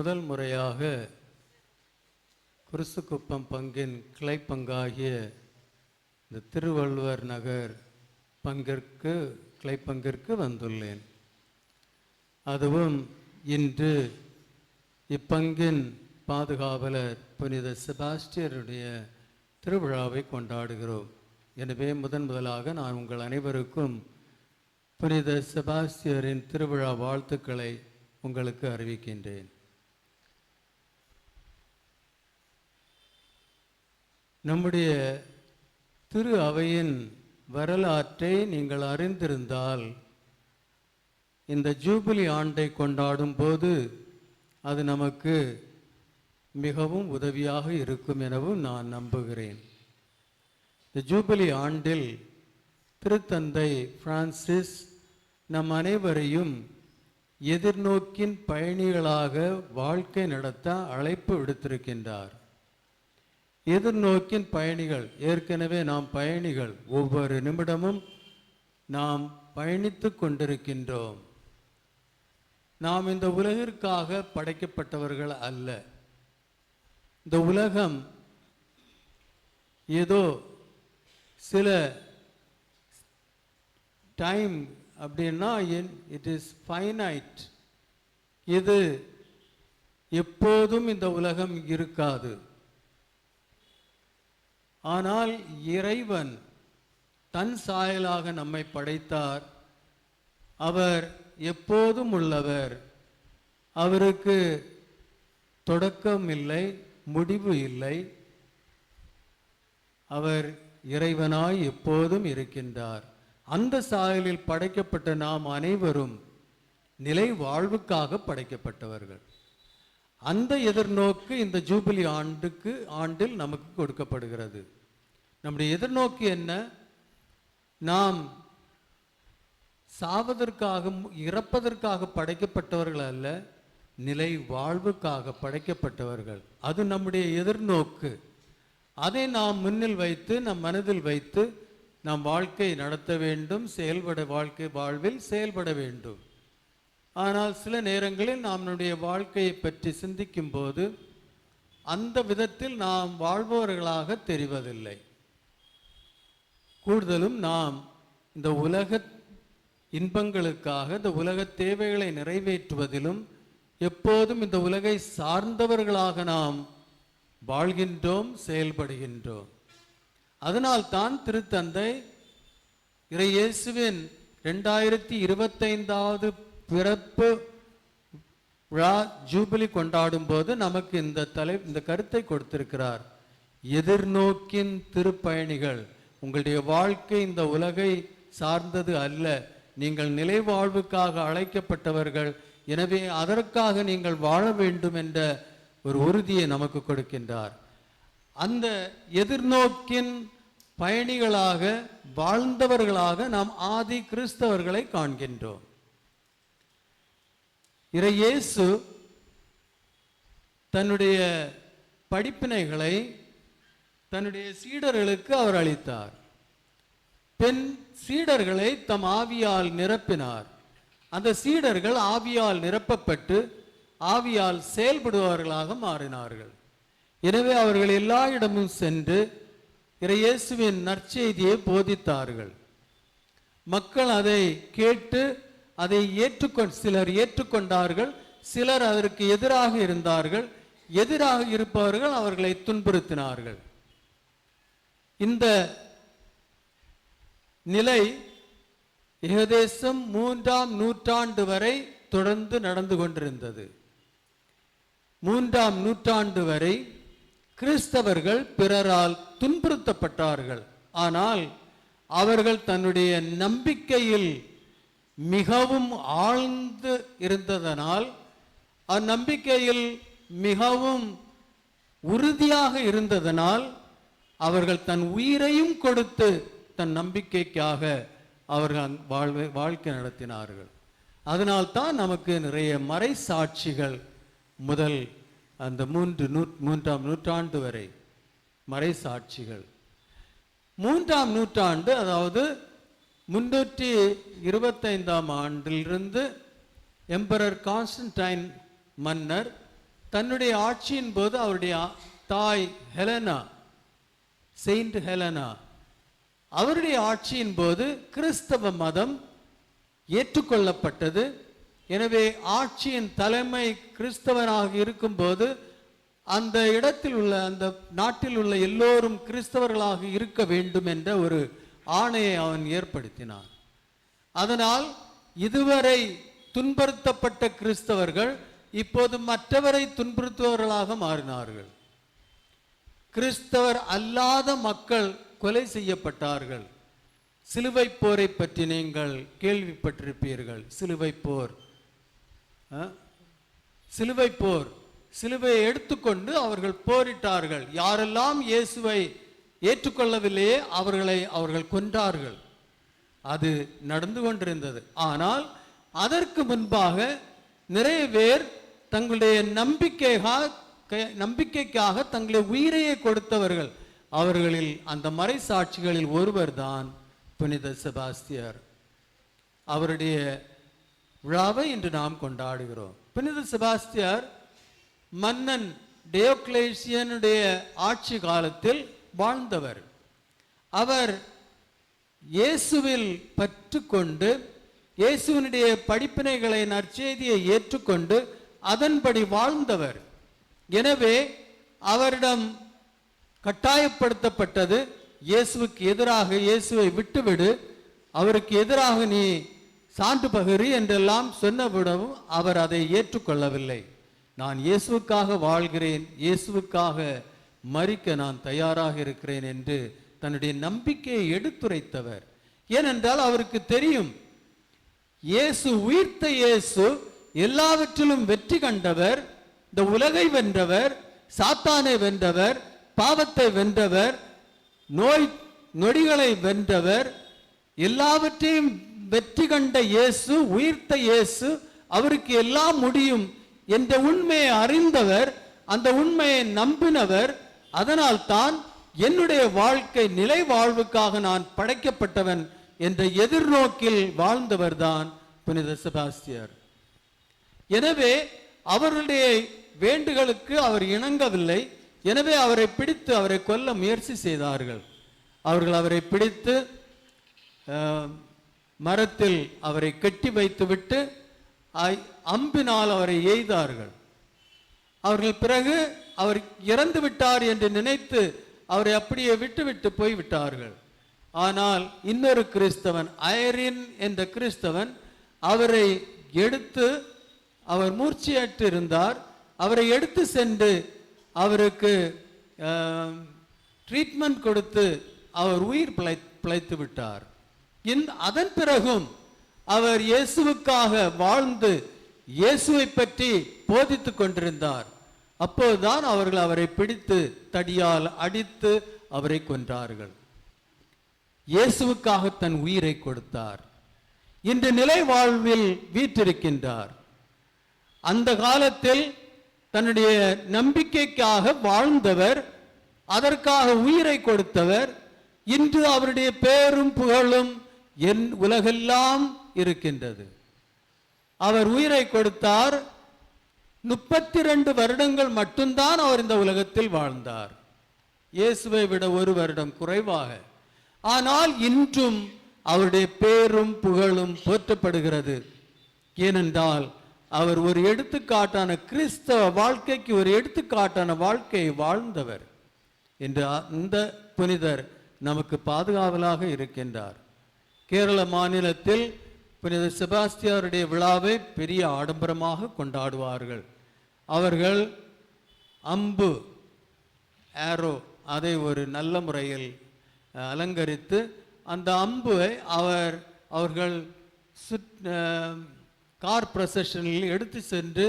முதல் முறையாக குருசுக்குப்பம் பங்கின் கிளை பங்காகிய இந்த திருவள்ளுவர் நகர் பங்கிற்கு கிளை பங்கிற்கு வந்துள்ளேன். அதுவும் இன்று இப்பங்கின் பாதுகாவலர் புனித செபாஸ்டியருடைய திருவிழாவை கொண்டாடுகிறோம். எனவே முதன் முதலாக நான் உங்கள் அனைவருக்கும் புனித செபாஸ்டியரின் திருவிழா வாழ்த்துக்களை உங்களுக்கு அறிவிக்கின்றேன். நம்முடைய திரு அவையின் வரலாற்றை நீங்கள் அறிந்திருந்தால் இந்த ஜூபிலி ஆண்டை கொண்டாடும் போது அது நமக்கு மிகவும் உதவியாக இருக்கும் எனவும் நான் நம்புகிறேன். இந்த ஜூபிலி ஆண்டில் திருத்தந்தை பிரான்சிஸ் நம் அனைவரையும் எதிர்நோக்கின் பயணிகளாக வாழ்க்கை நடத்த அழைப்பு விடுத்திருக்கின்றார். எதிர்நோக்கின் பயணிகள் ஏற்கனவே நாம் பயணிகள் ஒவ்வொரு நிமிடமும் நாம் பயணித்து கொண்டிருக்கின்றோம். நாம் இந்த உலகிற்காக படைக்கப்பட்டவர்கள் அல்ல. இந்த உலகம் ஏதோ சில டைம் அப்படின்னா இட் இஸ் ஃபைனைட் இது எப்போதும் இந்த உலகம் இருக்காது. ஆனால் இறைவன் தன் சாயலாக நம்மை படைத்தார். அவர் எப்போதும் உள்ளவர். அவருக்கு தொடக்கம் இல்லை முடிவு இல்லை. அவர் இறைவனாய் எப்போதும் இருக்கின்றார். அந்த சாயலில் படைக்கப்பட்ட நாம் அனைவரும் நிலை வாழ்வுக்காக படைக்கப்பட்டவர்கள். அந்த எதிர்நோக்கு இந்த ஜூபிலி ஆண்டுக்கு ஆண்டில் நமக்கு கொடுக்கப்படுகிறது. நம்முடைய எதிர்நோக்கு என்ன? நாம் சாவதற்காக இறப்பதற்காக படைக்கப்பட்டவர்கள் அல்ல நிலை வாழ்வுக்காக படைக்கப்பட்டவர்கள். அது நம்முடைய எதிர்நோக்கு. அதை நாம் முன்னில் வைத்து நம் மனதில் வைத்து நாம் வாழ்க்கை நடத்த வேண்டும் செயல்பட வாழ்க்கை வாழ்வில் செயல்பட வேண்டும். ஆனால் சில நேரங்களில் நாம் நம்முடைய வாழ்க்கையை பற்றி சிந்திக்கும் போது அந்த விதத்தில் நாம் வாழ்பவர்களாக தெரிவதில்லை. கூடுதலும் நாம் இந்த உலக இன்பங்களுக்காக இந்த உலக தேவைகளை நிறைவேற்றுவதிலும் எப்போதும் இந்த உலகை சார்ந்தவர்களாக நாம் வாழ்கின்றோம் செயல்படுகின்றோம். அதனால் தான் திருத்தந்தை இறையேசுவின் ரெண்டாயிரத்தி இருபத்தைந்தாவது பிறப்பு விழா ஜூபிலி கொண்டாடும் போது நமக்கு இந்த தலை இந்த கருத்தை கொடுத்திருக்கிறார். எதிர்நோக்கின் திருப்பயணிகள். உங்களுடைய வாழ்க்கை இந்த உலகை சார்ந்தது அல்ல. நீங்கள் நிலை வாழ்வுக்காக அழைக்கப்பட்டவர்கள். எனவே அதற்காக நீங்கள் வாழ வேண்டும் என்ற ஒரு உறுதியை நமக்கு கொடுக்கின்றார். அந்த எதிர்நோக்கின் பயணிகளாக வாழ்ந்தவர்களாக நாம் ஆதி கிறிஸ்தவர்களை காண்கின்றோம். இறையேசு தன்னுடைய படிப்பினைகளை தன்னுடைய சீடர்களுக்கு அவர் அளித்தார். பெண் சீடர்களை தம் ஆவியால் நிரப்பினார். அந்த சீடர்கள் ஆவியால் நிரப்பப்பட்டு ஆவியால் செயல்படுபவர்களாக மாறினார்கள். எனவே அவர்கள் எல்லா இடமும் சென்று இறையேசுவின் நற்செய்தியை போதித்தார்கள். மக்கள் அதை கேட்டு அதை ஏற்றுக்கொண்டு சிலர் ஏற்றுக்கொண்டார்கள் சிலர் அதற்கு எதிராக இருந்தார்கள் எதிராக இருப்பவர்கள் அவர்களை துன்புறுத்தினார்கள். இந்த நிலை ஏகதேசம் மூன்றாம் நூற்றாண்டு வரை தொடர்ந்து நடந்து கொண்டிருந்தது. மூன்றாம் நூற்றாண்டு வரை கிறிஸ்தவர்கள் பிறரால் துன்புறுத்தப்பட்டார்கள். ஆனால் அவர்கள் தன்னுடைய நம்பிக்கையில் மிகவும் ஆழ்ந்து இருந்ததனால் அந்நம்பிக்கையில் மிகவும் உறுதியாக இருந்ததனால் அவர்கள் தன் உயிரையும் கொடுத்து தன் நம்பிக்கைக்காக அவர்கள் வாழ்வை வாழ்க்கை நடத்தினார்கள். அதனால்தான் நமக்கு நிறைய மறை சாட்சிகள் முதல் அந்த மூன்று நூ மூன்றாம் நூற்றாண்டு வரை மறை சாட்சிகள். மூன்றாம் நூற்றாண்டு அதாவது முன்னூற்றி இருபத்தைந்தாம் ஆண்டிலிருந்து எம்பரர் கான்ஸ்டன்டைன் மன்னர் தன்னுடைய ஆட்சியின் போது அவருடைய தாய் ஹெலனா செயின்ட் ஹெலனா அவருடைய ஆட்சியின் போது கிறிஸ்தவ மதம் ஏற்றுக்கொள்ளப்பட்டது. எனவே ஆட்சியின் தலைமை கிறிஸ்தவனாக இருக்கும்போது அந்த இடத்தில் உள்ள அந்த நாட்டில் உள்ள எல்லோரும் கிறிஸ்தவர்களாக இருக்க வேண்டும் என்ற ஒரு ஆணையை அவன் ஏற்படுத்தினான். அதனால் இதுவரை துன்புறுத்தப்பட்ட கிறிஸ்தவர்கள் இப்போது மற்றவரை துன்புறுத்துபவர்களாக மாறினார்கள். கிறிஸ்தவர் அல்லாத மக்கள் கொலை செய்யப்பட்டார்கள். சிலுவை போரை பற்றி நீங்கள் கேள்விப்பட்டிருப்பீர்கள். சிலுவை போர். சிலுவை போர். சிலுவையை எடுத்துக்கொண்டு அவர்கள் போரிட்டார்கள். யாரெல்லாம் இயேசுவை ஏற்றுக்கொள்ளவில்லையே அவர்களை அவர்கள் கொன்றார்கள். அது நடந்து கொண்டிருந்தது. ஆனால் அதற்கு முன்பாக நிறைய பேர் தங்களுடைய நம்பிக்கைக்காக நம்பிக்கைக்காக தங்களுடைய உயிரையே கொடுத்தவர்கள். அவர்களில் அந்த மறை சாட்சிகளில் ஒருவர்தான் புனித செபாஸ்தியார். அவருடைய விழாவை இன்று நாம் கொண்டாடுகிறோம். புனித செபாஸ்தியார் மன்னன் டேயோக்ளேசியனுடைய ஆட்சி காலத்தில் வாழ்ந்தவர். அவர் இயேசுவில் பற்றுக்கொண்டு இயேசுவினுடைய படிப்பினைகளை நற்செய்தியை ஏற்றுக்கொண்டு அதன்படி வாழ்ந்தவர். எனவே அவரிடம் கட்டாயப்படுத்தப்பட்டது இயேசுவுக்கு எதிராக இயேசுவை விட்டுவிடு அவருக்கு எதிராக நீ சான்று பகிரி என்றெல்லாம் சொன்னவிடவும் அவர் அதை ஏற்றுக்கொள்ளவில்லை. நான் இயேசுவுக்காக வாழ்கிறேன் இயேசுவுக்காக மறிக்க நான் தயாராக இருக்கிறேன் என்று தன்னுடைய நம்பிக்கையை எடுத்துரைத்தவர். ஏனென்றால் அவருக்கு தெரியும் இயேசு உயிர்த்த இயேசு எல்லாவற்றிலும் வெற்றி கண்டவர் இந்த உலகை வென்றவர் சாத்தானை வென்றவர் பாவத்தை வென்றவர் நோய் நொடிகளை வென்றவர் எல்லாவற்றையும் வெற்றி கண்ட இயேசு உயிர்த்த இயேசு அவருக்கு எல்லாம் முடியும் என்ற உண்மையை அறிந்தவர் அந்த உண்மையை நம்பினவர் அதனால் தான் என்னுடைய வாழ்க்கை நிலை வாழ்வுக்காக நான் படைக்கப்பட்டவன் என்ற எதிர்நோக்கில் வாழ்ந்தவர்தான் புனித செபாஸ்தியர். எனவே அவர்களுடைய வேண்டுகளுக்கு அவர் இணங்கவில்லை. எனவே அவரை பிடித்து அவரை கொல்ல முயற்சி செய்தார்கள். அவர்கள் அவரை பிடித்து மரத்தில் அவரை கட்டி வைத்துவிட்டு அம்பினால் அவரை எய்தார்கள். அவர்கள் பிறகு அவர் இறந்து விட்டார் என்று நினைத்து அவரை அப்படியே விட்டுவிட்டு போய் விட்டார்கள் ஆனால் இன்னொரு கிறிஸ்தவன் ஐரின் என்ற கிறிஸ்தவன் அவரை எடுத்து அவர் மூர்ச்சியற்று இருந்தார் அவரை எடுத்து சென்று அவருக்கு ட்ரீட்மெண்ட் கொடுத்து அவர் உயிர் பிழை பிழைத்து விட்டார். இந்த அதன் பிறகும் அவர் இயேசுவுக்காக வாழ்ந்து இயேசுவை பற்றி போதித்து கொண்டிருந்தார். அப்போதுதான் அவர்கள் அவரை பிடித்து தடியால் அடித்து அவரை கொன்றார்கள். இயேசுவுக்காக தன் உயிரை கொடுத்தார். இன்று நிலை வாழ்வில் வீற்றிருக்கின்றார். அந்த காலத்தில் தன்னுடைய நம்பிக்கைக்காக வாழ்ந்தவர் அதற்காக உயிரை கொடுத்தவர் இன்று அவருடைய பேரும் புகழும் என் உலகெல்லாம் இருக்கின்றது. அவர் உயிரை கொடுத்தார் முப்பத்தி ரெண்டு வருடங்கள் மட்டும்தான் அவர் இந்த உலகத்தில் வாழ்ந்தார். இயேசுவை விட ஒரு வருடம் குறைவாக. ஆனால் இன்றும் அவருடைய பேரும் புகழும் போற்றப்படுகிறது. ஏனென்றால் அவர் ஒரு எடுத்துக்காட்டான கிறிஸ்தவ வாழ்க்கைக்கு ஒரு எடுத்துக்காட்டான வாழ்க்கையை வாழ்ந்தவர் என்று அந்த புனிதர் நமக்கு பாதுகாவலாக இருக்கின்றார். கேரள மாநிலத்தில் புனித செபாஸ்தியாருடைய விழாவை பெரிய ஆடம்பரமாக கொண்டாடுவார்கள். அவர்கள் அம்பு ஏரோ அதை ஒரு நல்ல முறையில் அலங்கரித்து அந்த அம்புவை அவர் அவர்கள் சுத் கார் ப்ரொசஷனில் எடுத்து சென்று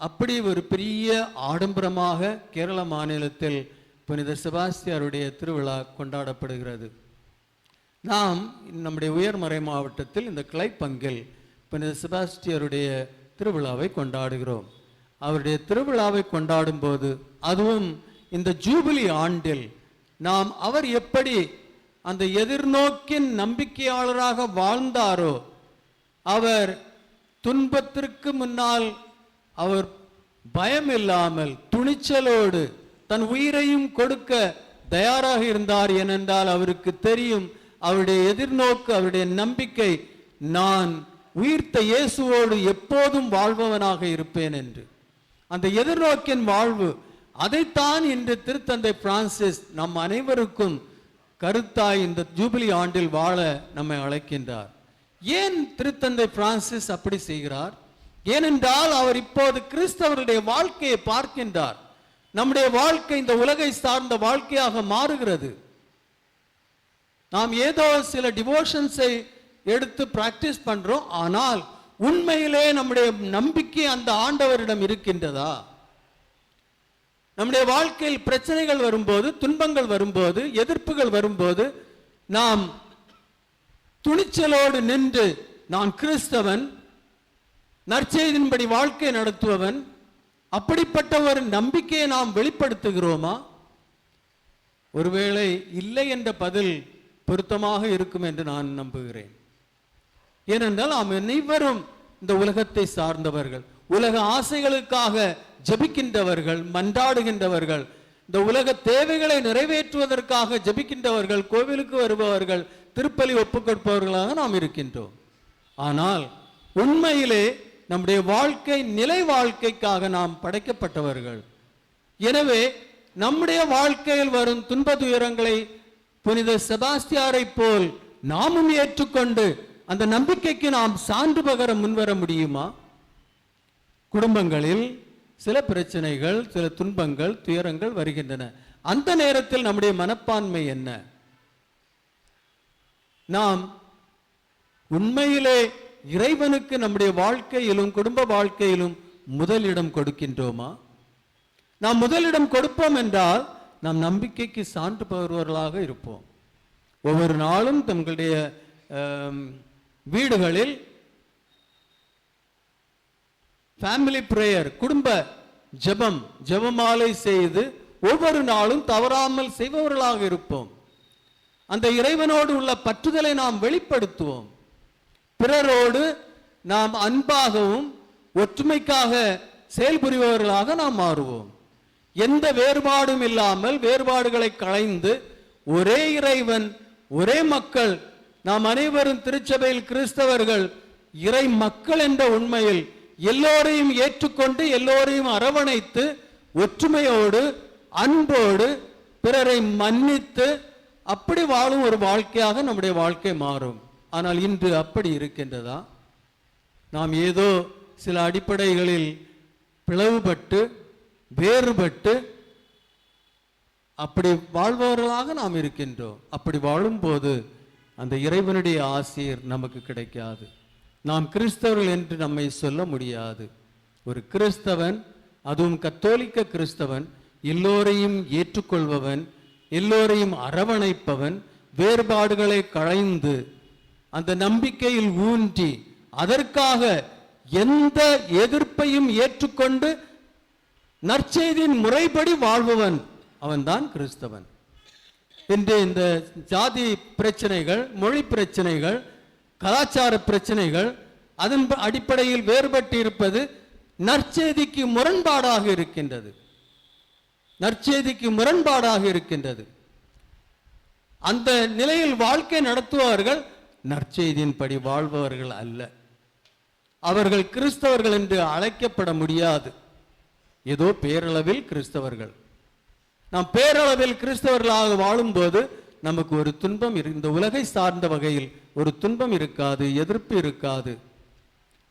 அப்படி ஒரு பெரிய ஆடம்பரமாக கேரள மாநிலத்தில் புனித செபாஸ்தியாருடைய திருவிழா கொண்டாடப்படுகிறது. நாம் நம்முடைய உயர்மறை மாவட்டத்தில் இந்த கிளைப்பங்கில் புனித செபாஸ்டியருடைய திருவிழாவை கொண்டாடுகிறோம். அவருடைய திருவிழாவை கொண்டாடும் போது அதுவும் இந்த ஜூபிலி ஆண்டில் நாம் அவர் எப்படி அந்த எதிர்நோக்கின் நம்பிக்கையாளராக வாழ்ந்தாரோ அவர் துன்பத்திற்கு முன்னால் அவர் பயம் இல்லாமல் துணிச்சலோடு தன் உயிரையும் கொடுக்க தயாராக இருந்தார் ஏனென்றால் அவருக்கு தெரியும் அவருடைய எதிர்நோக்கு அவருடைய நம்பிக்கை நான் உயிர்த்த இயேசுவோடு எப்போதும் வாழ்பவனாக இருப்பேன் என்று. அந்த எதிர்நோக்கின் வாழ்வு. அதைத்தான் இன்று திருத்தந்தை பிரான்சிஸ் நம் அனைவருக்கும் கருத்தாய் இந்த ஜூபிலி ஆண்டில் வாழ நம்மை அழைக்கின்றார். ஏன் திருத்தந்தை பிரான்சிஸ் அப்படி செய்கிறார்? ஏனென்றால் அவர் இப்போது கிறிஸ்தவருடைய வாழ்க்கையை பார்க்கின்றார். நம்முடைய வாழ்க்கை இந்த உலகை சார்ந்த வாழ்க்கையாக மாறுகிறது. நாம் ஏதோ சில டிவோஷன்ஸை எடுத்து பிராக்டிஸ் பண்றோம். ஆனால் உண்மையிலே நம்முடைய நம்பிக்கை அந்த ஆண்டவரிடம் இருக்கின்றதா? நம்முடைய வாழ்க்கையில் பிரச்சனைகள் வரும்போது துன்பங்கள் வரும்போது எதிர்ப்புகள் வரும்போது நாம் துணிச்சலோடு நின்று நான் கிறிஸ்தவன் நற்செய்தின்படி வாழ்க்கை நடத்துபவன் அப்படிப்பட்ட ஒரு நம்பிக்கையை நாம் வெளிப்படுத்துகிறோமா? ஒருவேளை இல்லை என்ற பதில் பொருத்தமாக இருக்கும் என்று நான் நம்புகிறேன். ஏனென்றால் நாம் அனைவரும் இந்த உலகத்தை சார்ந்தவர்கள். உலக ஆசைகளுக்காக ஜெபிக்கின்றவர்கள் மன்றாடுகின்றவர்கள். இந்த உலக தேவைகளை நிறைவேற்றுவதற்காக ஜெபிக்கின்றவர்கள் கோவிலுக்கு வருபவர்கள் திருப்பலி ஒப்புக்கொடுப்பவர்களாக நாம் இருக்கின்றோம். ஆனால் உண்மையிலே நம்முடைய வாழ்க்கை நிலை வாழ்க்கைக்காக நாம் படைக்கப்பட்டவர்கள். எனவே நம்முடைய வாழ்க்கையில் வரும் துன்ப துயரங்களை புனித செபாஸ்தியாரை போல் நாமும் ஏற்றுக்கொண்டு அந்த நம்பிக்கைக்கு நாம் சான்று பகர முன்வர முடியுமா? குடும்பங்களில் சில பிரச்சனைகள் சில துன்பங்கள் துயரங்கள் வருகின்றன. அந்த நேரத்தில் நம்முடைய மனப்பான்மை என்ன? நாம் உண்மையிலே இறைவனுக்கு நம்முடைய வாழ்க்கையிலும் குடும்ப வாழ்க்கையிலும் முதலிடம் கொடுக்கின்றோமா? நாம் முதலிடம் கொடுப்போம் என்றால் நாம் நம்பிக்கைக்கு சான்று பகர்வர்களாக இருப்போம். ஒவ்வொரு நாளும் தங்களுடைய வீடுகளில் ஃபேமிலி பிரேயர் குடும்ப ஜெபம் ஜெபமாலை செய்து ஒவ்வொரு நாளும் தவறாமல் செய்பவர்களாக இருப்போம். அந்த இறைவனோடு உள்ள பற்றுதலை நாம் வெளிப்படுத்துவோம். பிறரோடு நாம் அன்பாகவும் ஒற்றுமைக்காக செயல்புரிபவர்களாக நாம் மாறுவோம். எந்த வேறுபாடும் இல்லாமல் வேறுபாடுகளை களைந்து ஒரே இறைவன் ஒரே மக்கள் நாம் அனைவரும் திருச்சபையில் கிறிஸ்தவர்கள் இறை மக்கள் என்ற உண்மையில் எல்லோரையும் ஏற்றுக்கொண்டு எல்லோரையும் அரவணைத்து ஒற்றுமையோடு அன்போடு பிறரை மன்னித்து அப்படி வாழும் ஒரு வாழ்க்கையாக நம்முடைய வாழ்க்கை மாறும். ஆனால் இன்று அப்படி இருக்கின்றதா? நாம் ஏதோ சில அடிப்படைகளில் பிளவுபட்டு வேறுபட்டு அப்படி வாழ்பவர்களாக நாம் இருக்கின்றோம். அப்படி வாழும்போது அந்த இறைவனுடைய ஆசீர் நமக்கு கிடைக்காது. நாம் கிறிஸ்தவர்கள் என்று நம்மை சொல்ல முடியாது. ஒரு கிறிஸ்தவன் அதுவும் கத்தோலிக்க கிறிஸ்தவன் எல்லோரையும் ஏற்றுக்கொள்பவன் எல்லோரையும் அரவணைப்பவன் வேறுபாடுகளை களைந்து அந்த நம்பிக்கையில் ஊன்றி அதற்காக எந்த எதிர்ப்பையும் ஏற்றுக்கொண்டு நற்செய்தியின் முறைப்படி வாழ்பவன் அவன்தான் கிறிஸ்தவன். இன்று இந்த ஜாதி பிரச்சனைகள் மொழி பிரச்சனைகள் கலாச்சார பிரச்சனைகள் அதன் அடிப்படையில் வேறுபட்டு இருப்பது நற்செய்திக்கு முரண்பாடாக இருக்கின்றது. நற்செய்திக்கு முரண்பாடாக இருக்கின்றது. அந்த நிலையில் வாழ்க்கை நடத்துபவர்கள் நற்செய்தியின்படி வாழ்பவர்கள் அல்ல. அவர்கள் கிறிஸ்தவர்கள் என்று அழைக்கப்பட முடியாது. ஏதோ பேரளவில் கிறிஸ்தவர்கள். நாம் பேரளவில் கிறிஸ்தவர்களாக வாழும்போது நமக்கு ஒரு துன்பம் இந்த உலகை சார்ந்த வகையில் ஒரு துன்பம் இருக்காது எதிர்ப்பு இருக்காது.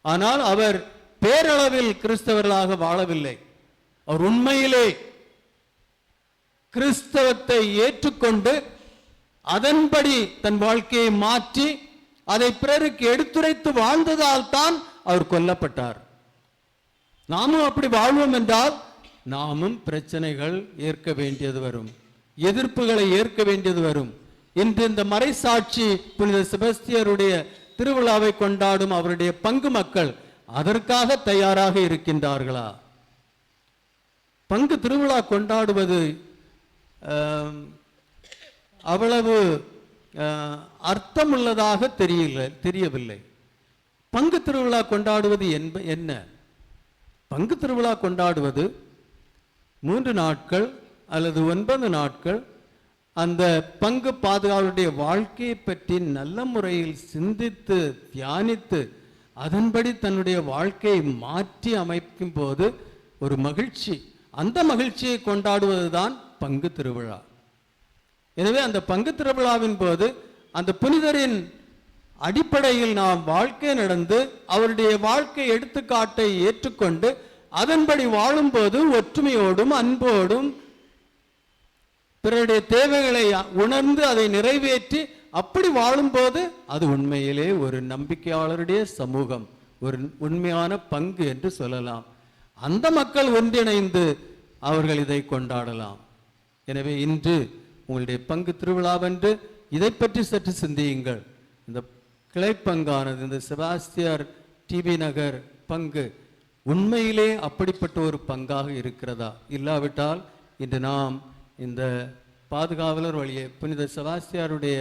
ஆனால் அவர் பேரளவில் கிறிஸ்தவர்களாக வாழவில்லை. அவர் உண்மையிலே கிறிஸ்தவத்தை ஏற்றுக்கொண்டு அதன்படி தன் வாழ்க்கையை மாற்றி அதை பிறருக்கு எடுத்துரைத்து வாழ்ந்ததால் தான் அவர் கொல்லப்பட்டார். நாமும் அப்படி வாழ்வோம் என்றால் நாமும் பிரச்சனைகள் ஏற்க வேண்டியது வரும். எதிர்ப்புகளை ஏற்க வேண்டியது வரும். இன்று இந்த மறைசாட்சி புனித செபஸ்தியருடைய திருவிழாவை கொண்டாடும் அவருடைய பங்கு மக்கள் அதற்காக தயாராக இருக்கின்றார்களா? பங்கு திருவிழா கொண்டாடுவது அவ்வளவு அர்த்தமுள்ளதாக தெரியல தெரியவில்லை. பங்கு திருவிழா கொண்டாடுவது என்ப என்ன? பங்கு திருவிழா கொண்டாடுவது மூன்று நாட்கள் அல்லது ஒன்பது நாட்கள் அந்த பங்கு பாதுகாவலுடைய வாழ்க்கையை பற்றி நல்ல முறையில் சிந்தித்து தியானித்து அதன்படி தன்னுடைய வாழ்க்கையை மாற்றி அமைக்கும் போது ஒரு மகிழ்ச்சி. அந்த மகிழ்ச்சியை கொண்டாடுவதுதான் பங்கு திருவிழா. எனவே அந்த பங்கு திருவிழாவின் போது அந்த புனிதரின் அடிப்படையில் நாம் வாழ்க்கை நடந்து அவருடைய வாழ்க்கை எடுத்துக்காட்டை ஏற்றுக்கொண்டு அதன்படி வாழும்போது ஒற்றுமையோடும் அன்போடும் பிறருடைய தேவைகளை உணர்ந்து அதை நிறைவேற்றி அப்படி வாழும்போது அது உண்மையிலே ஒரு நம்பிக்கையாளருடைய சமூகம் ஒரு உண்மையான பங்கு என்று சொல்லலாம். அந்த மக்கள் ஒன்றிணைந்து அவர்கள் இதை கொண்டாடலாம். எனவே இன்று உங்களுடைய பங்கு திருவிழாவென்று இதை பற்றி சற்று சிந்தியுங்கள். இந்த கிளைப்பங்கானது இந்த செபாஸ்தியார் டிவி நகர் பங்கு உண்மையிலே அப்படிப்பட்ட ஒரு பங்காக இருக்கிறதா? இல்லாவிட்டால் இன்று நாம் இந்த பாதுகாவலர் வழியே புனித செவாஸ்தியாருடைய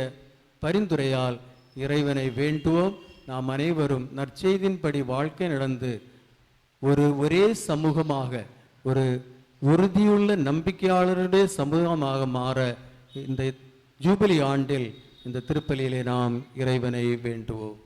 பரிந்துரையால் இறைவனை வேண்டுவோம். நாம் அனைவரும் நற்செய்தின்படி வாழ்க்கை நடந்து ஒரு ஒரே சமூகமாக ஒரு உறுதியுள்ள நம்பிக்கையாளருடைய சமூகமாக மாற இந்த ஜூபிலி ஆண்டில் இந்த திருப்பலியிலே நாம் இறைவனை வேண்டுவோம்.